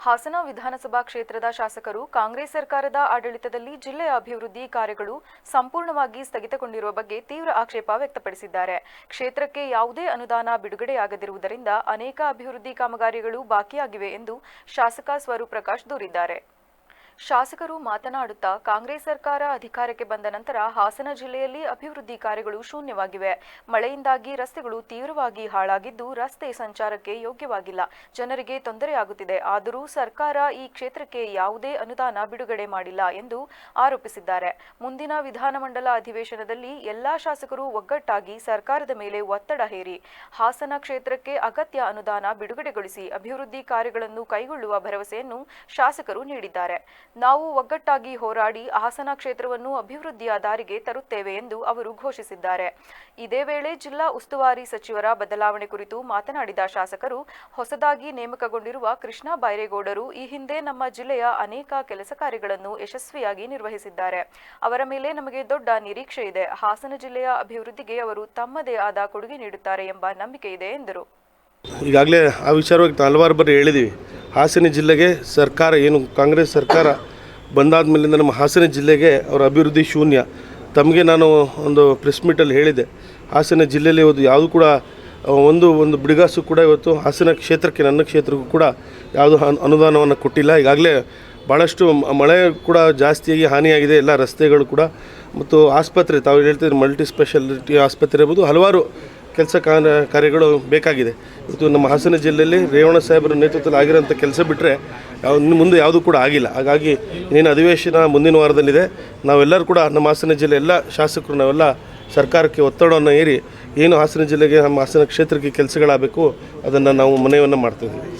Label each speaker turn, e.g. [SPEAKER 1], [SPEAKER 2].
[SPEAKER 1] ಹಾಸನ ವಿಧಾನಸಭಾ ಕ್ಷೇತ್ರದ ಶಾಸಕರು ಕಾಂಗ್ರೆಸ್ ಸರ್ಕಾರದ ಆಡಳಿತದಲ್ಲಿ ಜಿಲ್ಲೆಯ ಅಭಿವೃದ್ಧಿ ಕಾರ್ಯಗಳು ಸಂಪೂರ್ಣವಾಗಿ ಸ್ಥಗಿತಗೊಂಡಿರುವ ಬಗ್ಗೆ ತೀವ್ರ ಆಕ್ಷೇಪ ವ್ಯಕ್ತಪಡಿಸಿದ್ದಾರೆ. ಕ್ಷೇತ್ರಕ್ಕೆ ಯಾವುದೇ ಅನುದಾನ ಬಿಡುಗಡೆಯಾಗದಿರುವುದರಿಂದ ಅನೇಕ ಅಭಿವೃದ್ಧಿ ಕಾಮಗಾರಿಗಳು ಬಾಕಿಯಾಗಿವೆ ಎಂದು ಶಾಸಕ ಸ್ವರೂಪ್ ಪ್ರಕಾಶ್ ದೂರಿದ್ದಾರೆ. ಶಾಸಕರು ಮಾತನಾಡುತ್ತಾ ಕಾಂಗ್ರೆಸ್ ಸರ್ಕಾರ ಅಧಿಕಾರಕ್ಕೆ ಬಂದ ನಂತರ ಹಾಸನ ಜಿಲ್ಲೆಯಲ್ಲಿ ಅಭಿವೃದ್ಧಿ ಕಾರ್ಯಗಳು ಶೂನ್ಯವಾಗಿವೆ. ಮಳೆಯಿಂದಾಗಿ ರಸ್ತೆಗಳು ತೀವ್ರವಾಗಿ ಹಾಳಾಗಿದ್ದು ರಸ್ತೆ ಸಂಚಾರಕ್ಕೆ ಯೋಗ್ಯವಾಗಿಲ್ಲ. ಜನರಿಗೆ ತೊಂದರೆಯಾಗುತ್ತಿದೆ ಆದರೂ ಸರ್ಕಾರ ಈ ಕ್ಷೇತ್ರಕ್ಕೆ ಯಾವುದೇ ಅನುದಾನ ಬಿಡುಗಡೆ ಮಾಡಿಲ್ಲ ಎಂದು ಆರೋಪಿಸಿದ್ದಾರೆ. ಮುಂದಿನ ವಿಧಾನಮಂಡಲ ಅಧಿವೇಶನದಲ್ಲಿ ಎಲ್ಲಾ ಶಾಸಕರು ಒಗ್ಗಟ್ಟಾಗಿ ಸರ್ಕಾರದ ಮೇಲೆ ಒತ್ತಡ ಹೇರಿ. ಹಾಸನ ಕ್ಷೇತ್ರಕ್ಕೆ ಅಗತ್ಯ ಅನುದಾನ ಬಿಡುಗಡೆಗೊಳಿಸಿ ಅಭಿವೃದ್ಧಿ ಕಾರ್ಯಗಳನ್ನು ಕೈಗೊಳ್ಳುವ ಭರವಸೆಯನ್ನು ಶಾಸಕರು ನೀಡಿದ್ದಾರೆ. ನಾವು ಒಗ್ಗಟ್ಟಾಗಿ ಹೋರಾಡಿ ಹಾಸನ ಕ್ಷೇತ್ರವನ್ನು ಅಭಿವೃದ್ಧಿಯ ದಾರಿಗೆ ತರುತ್ತೇವೆ ಎಂದು ಅವರು ಘೋಷಿಸಿದ್ದಾರೆ. ಇದೇ ವೇಳೆ ಜಿಲ್ಲಾ ಉಸ್ತುವಾರಿ ಸಚಿವರ ಬದಲಾವಣೆ ಕುರಿತು ಮಾತನಾಡಿದ ಶಾಸಕರು, ಹೊಸದಾಗಿ ನೇಮಕಗೊಂಡಿರುವ ಕೃಷ್ಣ ಬೈರೇಗೌಡರು ಈ ಹಿಂದೆ ನಮ್ಮ ಜಿಲ್ಲೆಯ ಅನೇಕ ಕೆಲಸ ಕಾರ್ಯಗಳನ್ನು ಯಶಸ್ವಿಯಾಗಿ ನಿರ್ವಹಿಸಿದ್ದಾರೆ. ಅವರ ಮೇಲೆ ನಮಗೆ ದೊಡ್ಡ ನಿರೀಕ್ಷೆ ಇದೆ. ಹಾಸನ ಜಿಲ್ಲೆಯ ಅಭಿವೃದ್ಧಿಗೆ ಅವರು ತಮ್ಮದೇ ಆದ ಕೊಡುಗೆ ನೀಡುತ್ತಾರೆ ಎಂಬ ನಂಬಿಕೆ ಇದೆ ಎಂದರು.
[SPEAKER 2] ಈಗಾಗಲೇ ಆ ವಿಚಾರವಾಗಿ ಹಲವಾರು ಬಾರಿ ಹೇಳಿದ್ದೀವಿ ಹಾಸನ ಜಿಲ್ಲೆಗೆ ಸರ್ಕಾರ ಏನು ಕಾಂಗ್ರೆಸ್ ಸರ್ಕಾರ ಬಂದಾದ ಮೇಲಿಂದ ನಮ್ಮ ಹಾಸನ ಜಿಲ್ಲೆಗೆ ಅವರ ಅಭಿವೃದ್ಧಿ ಶೂನ್ಯ. ತಮಗೆ ನಾನು ಒಂದು ಪ್ರೆಸ್ ಮೀಟಲ್ಲಿ ಹೇಳಿದೆ. ಹಾಸನ ಜಿಲ್ಲೆಯಲ್ಲಿ ಇವತ್ತು ಯಾವುದು ಕೂಡ ಒಂದು ಒಂದು ಬಿಡಿಗಾಸು ಕೂಡ ಇವತ್ತು ಹಾಸನ ಕ್ಷೇತ್ರಕ್ಕೆ, ನನ್ನ ಕ್ಷೇತ್ರಕ್ಕೂ ಕೂಡ ಯಾವುದು ಅನು- ಅನುದಾನವನ್ನು ಕೊಟ್ಟಿಲ್ಲ. ಈಗಾಗಲೇ ಭಾಳಷ್ಟು ಮಳೆ ಕೂಡ ಜಾಸ್ತಿಯಾಗಿ ಹಾನಿಯಾಗಿದೆ, ಎಲ್ಲ ರಸ್ತೆಗಳು ಕೂಡ. ಮತ್ತು ಆಸ್ಪತ್ರೆ, ತಾವು ಹೇಳ್ತಿದ್ರೆ ಮಲ್ಟಿ ಸ್ಪೆಷಾಲಿಟಿ ಆಸ್ಪತ್ರೆ ಇರ್ಬೋದು, ಹಲವಾರು ಕೆಲಸ ಕಾರ್ಯಗಳು ಬೇಕಾಗಿದೆ. ಇವತ್ತು ನಮ್ಮ ಹಾಸನ ಜಿಲ್ಲೆಯಲ್ಲಿ ರೇವಣ ಸಾಹೇಬರ ನೇತೃತ್ವದಲ್ಲಿ ಆಗಿರೋಂಥ ಕೆಲಸ ಬಿಟ್ಟರೆ ಇನ್ನು ಮುಂದೆ ಯಾವುದೂ ಕೂಡ ಆಗಿಲ್ಲ. ಹಾಗಾಗಿ ಇನ್ನೇನು ಅಧಿವೇಶನ ಮುಂದಿನ ವಾರದಲ್ಲಿದೆ. ನಾವೆಲ್ಲರೂ ಕೂಡ ನಮ್ಮ ಹಾಸನ ಜಿಲ್ಲೆ ಎಲ್ಲ ಶಾಸಕರು, ನಾವೆಲ್ಲ ಸರ್ಕಾರಕ್ಕೆ ಒತ್ತಡವನ್ನು ಏರಿ ಏನು ಹಾಸನ ಜಿಲ್ಲೆಗೆ, ನಮ್ಮ ಹಾಸನ ಕ್ಷೇತ್ರಕ್ಕೆ ಕೆಲಸಗಳಾಗಬೇಕು, ಅದನ್ನು ನಾವು ಮನವಿಯನ್ನು ಮಾಡ್ತಿದ್ದೀವಿ